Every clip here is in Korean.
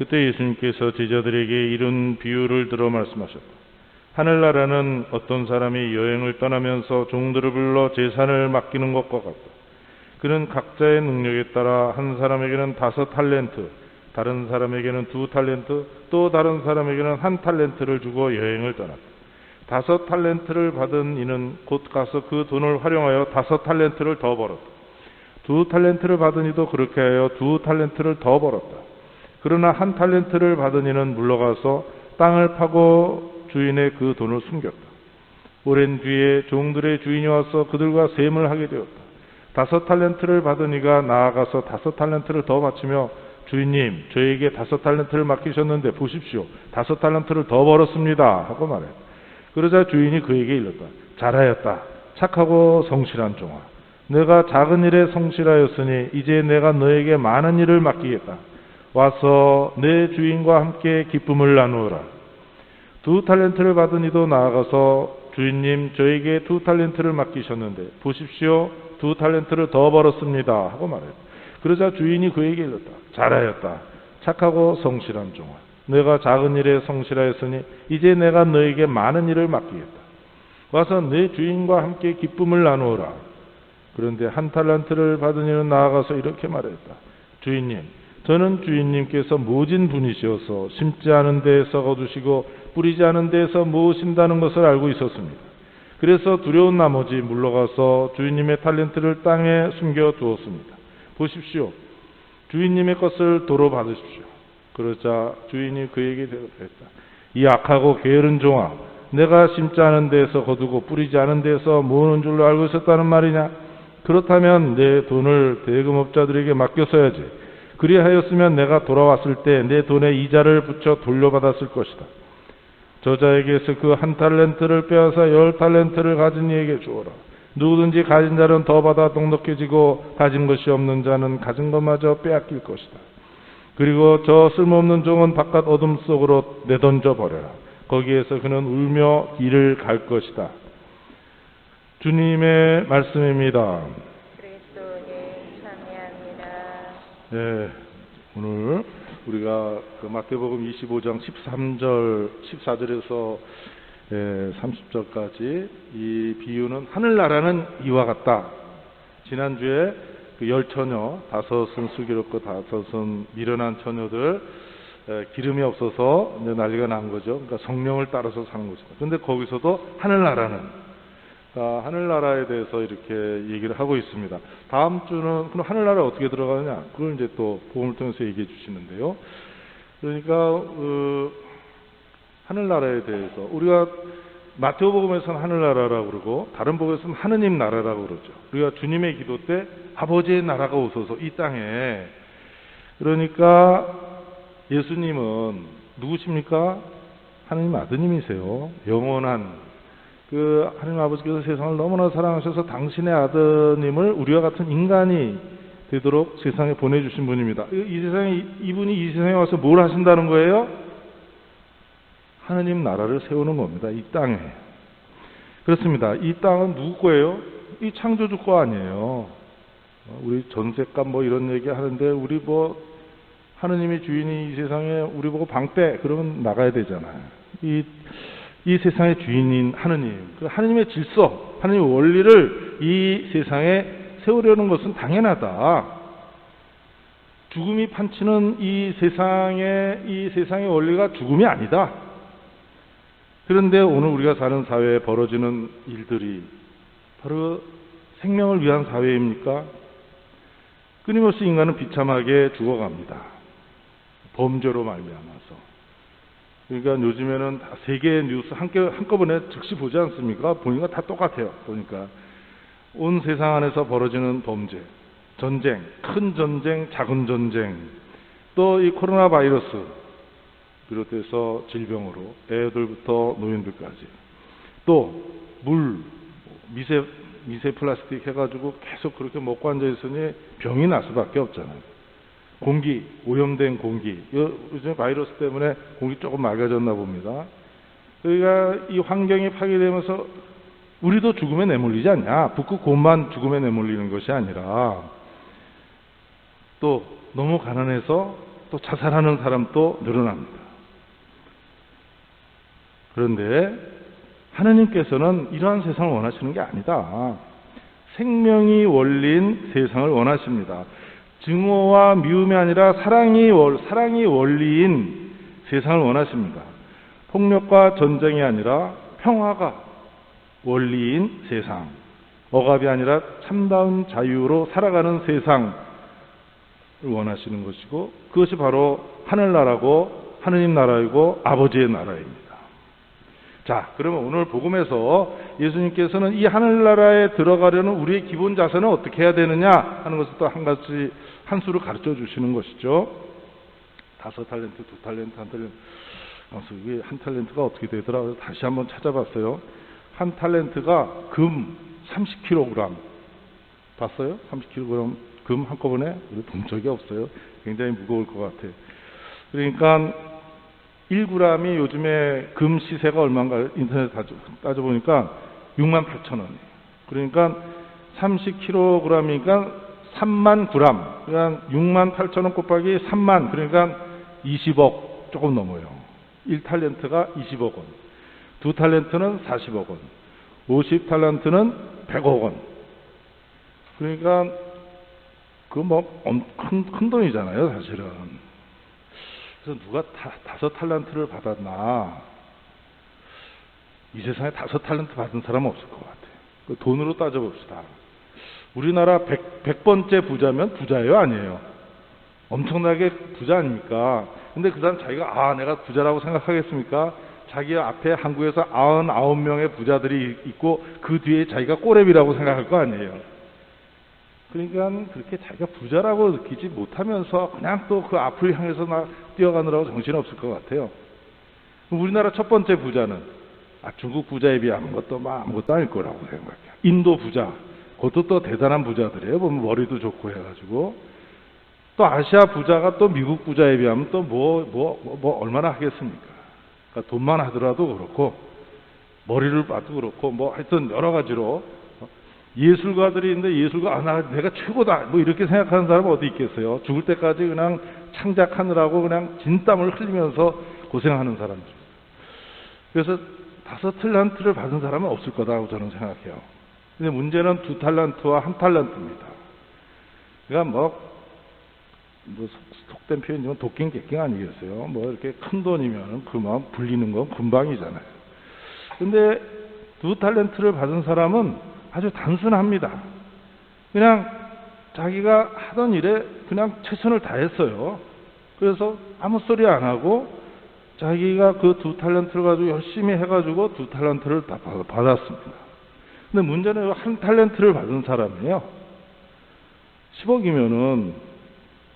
그때 예수님께서 제자들에게 이런 비유를 들어 말씀하셨다. 하늘나라는 어떤 사람이 여행을 떠나면서 종들을 불러 재산을 맡기는 것과 같다. 그는 각자의 능력에 따라 한 사람에게는 다섯 탈렌트, 다른 사람에게는 두 탈렌트, 또 다른 사람에게는 한 탈렌트를 주고 여행을 떠났다. 다섯 탈렌트를 받은 이는 곧 가서 그 돈을 활용하여 다섯 탈렌트를 더 벌었다. 두 탈렌트를 받은 이도 그렇게 하여 두 탈렌트를 더 벌었다. 그러나 한 탈렌트를 받은 이는 물러가서 땅을 파고 주인의 그 돈을 숨겼다. 오랜 뒤에 종들의 주인이 와서 그들과 셈을 하게 되었다. 다섯 탈렌트를 받은 이가 나아가서 다섯 탈렌트를 더 바치며 주인님, 저에게 다섯 탈렌트를 맡기셨는데 보십시오. 다섯 탈렌트를 더 벌었습니다. 하고 말했다. 그러자 주인이 그에게 일렀다. 잘하였다. 착하고 성실한 종아. 내가 작은 일에 성실하였으니 이제 내가 너에게 많은 일을 맡기겠다. 와서 내 주인과 함께 기쁨을 나누어라. 두 탈렌트를 받은 이도 나아가서 주인님 저에게 두 탈렌트를 맡기셨는데 보십시오 두 탈렌트를 더 벌었습니다 하고 말했다. 그러자 주인이 그에게 일렀다. 잘하였다. 착하고 성실한 종아. 내가 작은 일에 성실하였으니 이제 내가 너에게 많은 일을 맡기겠다. 와서 내 주인과 함께 기쁨을 나누어라. 그런데 한 탈란트를 받은 이는 나아가서 이렇게 말했다. 주인님, 저는 주인님께서 모진 분이시어서 심지 않은 데에서 거두시고 뿌리지 않은 데에서 모으신다는 것을 알고 있었습니다. 그래서 두려운 나머지 물러가서 주인님의 탈렌트를 땅에 숨겨 두었습니다. 보십시오. 주인님의 것을 도로 받으십시오. 그러자 주인이 그에게 대답했다. 이 악하고 게으른 종아, 내가 심지 않은 데에서 거두고 뿌리지 않은 데에서 모으는 줄로 알고 있었다는 말이냐? 그렇다면 내 돈을 대금업자들에게 맡겼어야지. 그리하였으면 내가 돌아왔을 때 내 돈에 이자를 붙여 돌려받았을 것이다. 저자에게서 그 한 탈렌트를 빼앗아 열 탈렌트를 가진 이에게 주어라. 누구든지 가진 자는 더 받아 넉넉해지고 가진 것이 없는 자는 가진 것마저 빼앗길 것이다. 그리고 저 쓸모없는 종은 바깥 어둠 속으로 내던져 버려라. 거기에서 그는 울며 길을 갈 것이다. 주님의 말씀입니다. 그 오늘 우리가 그 마태복음 25장 13절, 14절에서 예, 30절까지 이 비유는 하늘나라는 이와 같다. 지난주에 그 열 처녀, 다섯은 슬기롭고 다섯은 미련한 처녀들 에, 기름이 없어서 이제 난리가 난 거죠. 그러니까 성령을 따라서 사는 것이다. 근데 거기서도 하늘나라는 아, 하늘나라에 대해서 이렇게 얘기를 하고 있습니다. 다음 주는 그럼 하늘나라 어떻게 들어가느냐? 그걸 이제 또 복음을 통해서 얘기해 주시는데요. 그러니까 어, 하늘나라에 대해서 우리가 마태복음에서는 하늘나라라고 그러고 다른 복음에서는 하느님 나라라고 그러죠. 우리가 주님의 기도 때 아버지의 나라가 오소서 이 땅에 그러니까 예수님은 누구십니까? 하느님 아드님이세요. 영원한 그 하나님 아버지께서 세상을 너무나 사랑하셔서 당신의 아드님을 우리와 같은 인간이 되도록 세상에 보내주신 분입니다. 이- 이 세상에 이분이 이 세상에 와서 뭘 하신다는 거예요? 하느님 나라를 세우는 겁니다. 이 땅에. 그렇습니다. 이 땅은 누구 거예요? 이 창조주 거 아니에요. 어, 우리 전세값 뭐 이런 얘기 하는데 우리 뭐 하느님이 주인이 이 세상에 우리 보고 방빼 그러면 나가야 되잖아요. 이, 이 세상의 주인인 하느님, 그 하느님의 질서, 하느님의 원리를 이 세상에 세우려는 것은 당연하다. 죽음이 판치는 이 세상의 이 세상의 원리가 죽음이 아니다. 그런데 오늘 우리가 사는 사회에 벌어지는 일들이 바로 생명을 위한 사회입니까? 끊임없이 인간은 비참하게 죽어갑니다. 범죄로 말미암아서. 그러니까 요즘에는 다 세계 뉴스 함께 한꺼번에 즉시 보지 않습니까? 보니까 다 똑같아요. 보니까 온 세상 안에서 벌어지는 범죄, 전쟁, 큰 전쟁, 작은 전쟁, 또 이 코로나 바이러스 비롯해서 질병으로 애들부터 노인들까지 또 물, 미세 미세 플라스틱 해가지고 계속 그렇게 먹고 앉아 있으니 병이 날 수밖에 없잖아요. 공기, 오염된 공기. 요- 요즘 바이러스 때문에 공기 조금 맑아졌나 봅니다. 그러니까 이 환경이 파괴되면서 우리도 죽음에 내몰리지 않냐. 북극 곰만 죽음에 내몰리는 것이 아니라 또 너무 가난해서 또 자살하는 사람도 늘어납니다. 그런데 하느님께서는 이러한 세상을 원하시는 게 아니다. 생명이 원리인 세상을 원하십니다. 증오와 미움이 아니라 사랑이 월, 사랑이 원리인 세상을 원하십니다. 폭력과 전쟁이 아니라 평화가 원리인 세상. 억압이 아니라 참다운 자유로 살아가는 세상을 원하시는 것이고 그것이 바로 하늘나라고 하느님 나라이고 아버지의 나라입니다. 자, 그러면 오늘 복음에서 예수님께서는 이 하늘나라에 들어가려는 우리의 기본 자세는 어떻게 해야 되느냐 하는 것을 또 한 가지 한 수를 가르쳐 주시는 것이죠. 다섯 탈렌트, 두 탈렌트, 한 탈렌트. 그래서 이게 한 탈렌트가 어떻게 되더라? 그래서 다시 한번 찾아봤어요. 한 탈렌트가 금 30kg. 봤어요? 30kg 금 한꺼번에 본 적이 없어요. 굉장히 무거울 것 같아요. 그러니까 1g이 요즘에 금 시세가 얼마인가 인터넷 따져, 따져보니까 6만 8천 원. 그러니까 30kg이니까 3만 9람. 그러니까 6만 8천 원 곱하기 3만. 그러니까 20억 조금 넘어요. 1탈렌트가 20억 원. 두 탈렌트는 40억 원. 50탈렌트는 100억 원. 그러니까 그 뭐 큰 큰 돈이잖아요, 사실은. 그래서 누가 다, 다섯 탈란트를 받았나? 이 세상에 다섯 탈란트 받은 사람 없을 것 같아요. 그 돈으로 따져봅시다. 우리나라 백, 백 번째 부자면 부자예요, 아니에요? 엄청나게 부자 아닙니까? 근데 그 사람 자기가 아 내가 부자라고 생각하겠습니까? 자기 앞에 한국에서 99명의 부자들이 있고 그 뒤에 자기가 꼬랩이라고 생각할 거 아니에요. 그러니까 그렇게 자기가 부자라고 느끼지 못하면서 그냥 또 그 앞을 향해서 막 뛰어가느라고 정신 없을 것 같아요. 우리나라 첫 번째 부자는 아, 중국 부자에 비하면 것도 막 아무것도 아닐 거라고 생각해요. 인도 부자, 그것도 또 대단한 부자들이에요. 보면 머리도 좋고 해가지고 또 아시아 부자가 또 미국 부자에 비하면 또 뭐 뭐 뭐 뭐 얼마나 하겠습니까? 그러니까 돈만 하더라도 그렇고 머리를 봐도 그렇고 뭐 하여튼 여러 가지로 예술가들이 있는데 예술가 아, 나 내가 최고다 뭐 이렇게 생각하는 사람은 어디 있겠어요? 죽을 때까지 그냥 창작하느라고 그냥 진땀을 흘리면서 고생하는 사람들. 그래서 다섯 탈란트를 받은 사람은 없을 거다고 저는 생각해요. 근데 문제는 두 탈란트와 한 탈란트입니다. 그러니까 뭐, 뭐 속- 속된 도끼 객ging 아니겠어요? 뭐 이렇게 큰 돈이면 그만 불리는 건 금방이잖아요. 근데 두 탈렌트를 받은 사람은 아주 단순합니다. 그냥 자기가 하던 일에 그냥 최선을 다했어요. 그래서 아무 소리 안 하고 자기가 그두 탈렌트를 가지고 열심히 해가지고 두 탈렌트를 다 받- 받았습니다. 근데 문제는 한 탈렌트를 받은 사람이에요. 10억이면은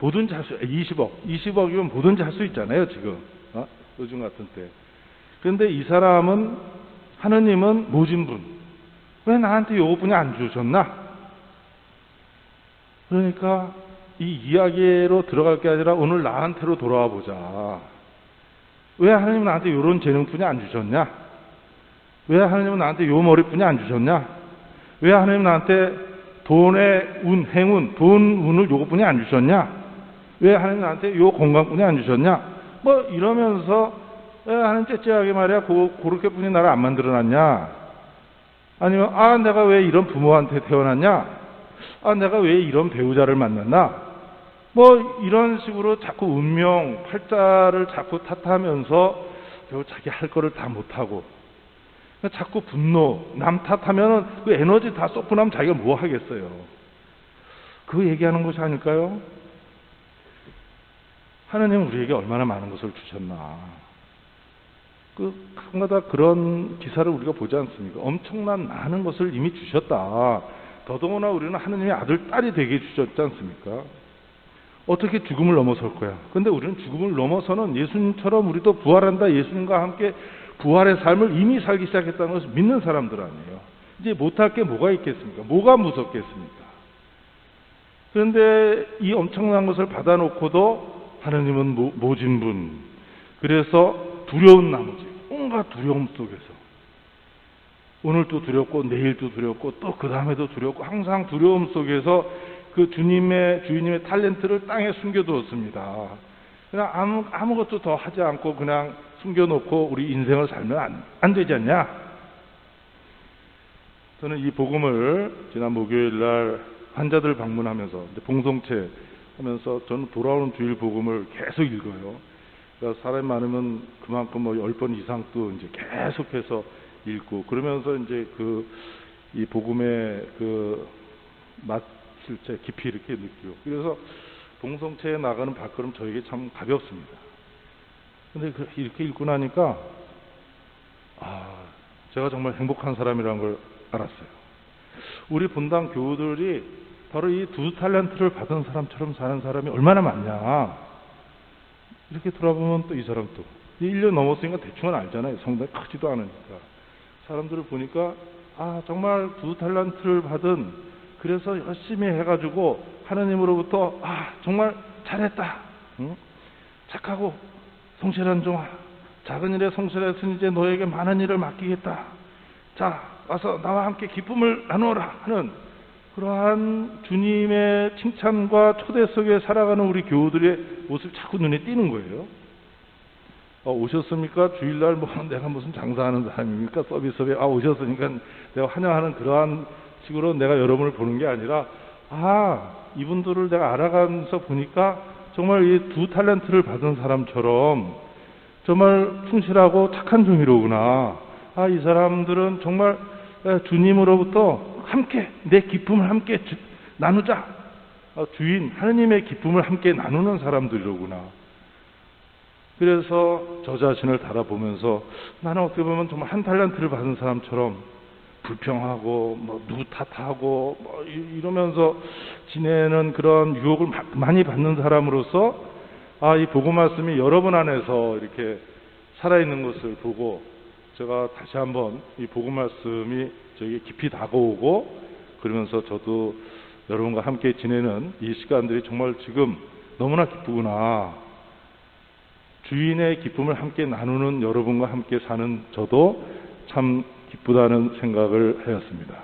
뭐든지 할 수, 20억, 20억이면 뭐든지 할 수 있잖아요, 지금. 어? 요즘 같은 때. 그런데 이 사람은, 하느님은 모진 분. 왜 나한테 요것뿐이 안 주셨나? 그러니까 이 이야기로 들어갈 게 아니라 오늘 나한테로 돌아와 보자. 왜 하나님은 나한테 요런 재능뿐이 안 주셨냐? 왜 하나님은 나한테 요 머리뿐이 안 주셨냐? 왜 하나님은 나한테 돈의 운, 행운, 돈 운을 요것뿐이 안 주셨냐? 왜 하나님 나한테 요 건강뿐이 안 주셨냐? 뭐 이러면서 왜 하나님 째째하게 말이야 고, 그렇게뿐이 나를 안 만들어놨냐? 아니면 아 내가 왜 이런 부모한테 태어났냐? 아 내가 왜 이런 배우자를 만났나? 뭐 이런 식으로 자꾸 운명, 팔자를 자꾸 탓하면서 결국 자기 할 거를 다 못하고 자꾸 분노, 남 탓하면은 그 에너지 다 쏟고 나면 자기가 뭐 하겠어요? 그 얘기하는 것이 아닐까요? 하나님은 우리에게 얼마나 많은 것을 주셨나. 그, 가끔가다 그런 기사를 우리가 보지 않습니까? 엄청난 많은 것을 이미 주셨다. 더더구나 우리는 하나님의 아들, 딸이 되게 주셨지 않습니까? 어떻게 죽음을 넘어설 거야? 근데 우리는 죽음을 넘어서는 예수님처럼 우리도 부활한다. 예수님과 함께 부활의 삶을 이미 살기 시작했다는 것을 믿는 사람들 아니에요. 이제 못할 게 뭐가 있겠습니까? 뭐가 무섭겠습니까? 그런데 이 엄청난 것을 받아놓고도 하나님은 모, 모진 분. 그래서 두려운 나머지, 온갖 두려움 속에서. 오늘도 두렵고, 내일도 두렵고, 또 그 다음에도 두렵고, 항상 두려움 속에서 그 주님의, 주인님의 탤런트를 땅에 숨겨두었습니다. 그냥 아무 아무것도 더 하지 않고 그냥 숨겨놓고 우리 인생을 살면 안, 안 되지 않냐? 저는 이 복음을 지난 목요일 날 환자들 방문하면서 봉송체 하면서 저는 돌아오는 주일 복음을 계속 읽어요. 그러니까 사람이 많으면 그만큼 뭐 열 번 이상 또 이제 계속해서 읽고 그러면서 이제 그 이 복음의 그 맛실제 깊이 이렇게 느끼고 그래서 봉송체에 나가는 발걸음 저에게 참 가볍습니다. 근데 그 이렇게 읽고 나니까 아 제가 정말 행복한 사람이라는 걸 알았어요. 우리 본당 교우들이 바로 이 두 탤런트를 받은 사람처럼 사는 사람이 얼마나 많냐. 이렇게 돌아보면 또 이 사람 또 1년 넘었으니까 대충은 알잖아요. 성당이 크지도 않으니까. 사람들을 보니까 아 정말 두 탤런트를 받은 그래서 열심히 해가지고 하나님으로부터 아 정말 잘했다. 응? 착하고 성실한 종아 작은 일에 성실했으니 이제 너에게 많은 일을 맡기겠다. 자 와서 나와 함께 기쁨을 나누어라 하는 그러한 주님의 칭찬과 초대 속에 살아가는 우리 교우들의 모습이 자꾸 눈에 띄는 거예요. 어, 오셨습니까? 주일날 뭐 내가 무슨 장사하는 사람입니까? 서비스업에 아 오셨으니까 내가 환영하는 그러한 식으로 내가 여러분을 보는 게 아니라 아 이분들을 내가 알아가면서 보니까 정말 이 두 탤런트를 받은 사람처럼 정말 충실하고 착한 종이로구나. 아 이 사람들은 정말 에, 주님으로부터 함께 내 기쁨을 함께 주- 나누자. 어, 주인 하느님의 기쁨을 함께 나누는 사람들이로구나. 그래서 저 자신을 달아보면서 나는 어떻게 보면 정말 한 달란트를 받은 사람처럼 불평하고 뭐 누구 탓하고 뭐 이- 이러면서 지내는 그런 유혹을 마- 많이 받는 사람으로서 아이 복음 말씀이 여러분 안에서 이렇게 살아있는 것을 보고 제가 다시 한번 이 복음 말씀이 저에게 깊이 다가오고 그러면서 저도 여러분과 함께 지내는 이 시간들이 정말 지금 너무나 기쁘구나. 주인의 기쁨을 함께 나누는 여러분과 함께 사는 저도 참 기쁘다는 생각을 하였습니다.